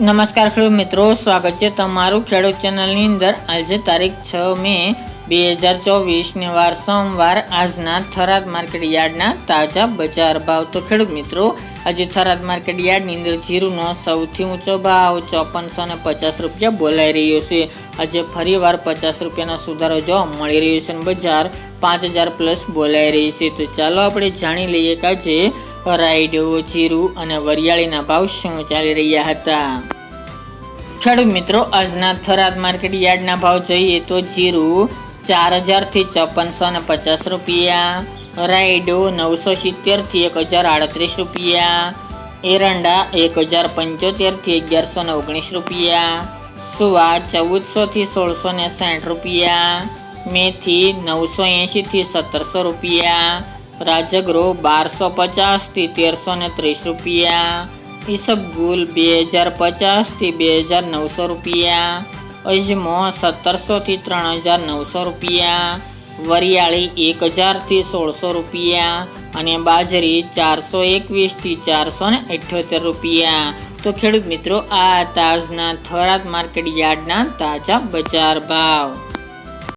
નમસ્કાર ખેડૂત મિત્રો, સ્વાગત છે તમારું ખેડૂત ચેનલની અંદર. આજે તારીખ છ મે બે હજાર ચોવીસને વાર સોમવાર, આજના થરાદ માર્કેટ યાર્ડના તાજા બજાર ભાવ. તો ખેડૂત મિત્રો, આજે થરાદ માર્કેટ યાર્ડની અંદર જીરુનો સૌથી ઊંચો ભાવ ચોપનસો ને પચાસ રૂપિયા બોલાઈ રહ્યો છે. આજે ફરીવાર પચાસ રૂપિયાનો સુધારો જોવા મળી રહ્યો છે બજાર પાંચ હજાર પ્લસ બોલાઈ રહી છે. તો ચાલો આપણે જાણી લઈએ કે આજે રાઈડો જીરું અને વરિયાળીના ભાવ શું ચાલી રહ્યા હતા? ખેડૂત મિત્રો, આજના થરાદ માર્કેટ યાર્ડના ભાવ જોઈએ તો જીરું ચાર હજારથી ચોપનસો ને પચાસ રૂપિયા રાઈડો નવસો સિત્તેરથી એક હજાર આડત્રીસ રૂપિયા, એરંડા એક હજાર પંચોતેરથી અગિયારસો ને ઓગણીસ રૂપિયા, સુવા ચૌદસોથી સોળસો ને સાઠ રૂપિયા, મેથી નવસો એંશીથી સત્તરસો રૂપિયા રાજગરો બારસો પચાસથી તેરસો ને ત્રીસ રૂપિયા. ઈસબગુલ બે હજાર પચાસથી બે હજાર નવસો રૂપિયા. અજમો સત્તરસોથી ત્રણ હજાર નવસો રૂપિયા. વરિયાળી એક હજારથી સોળસો રૂપિયા. અને બાજરી ચારસો એકવીસથી ચારસો ને અઠ્યોતેર રૂપિયા. તો ખેડૂત મિત્રો, આ તાજના થરાદ માર્કેટ યાર્ડના તાજા બજાર ભાવ.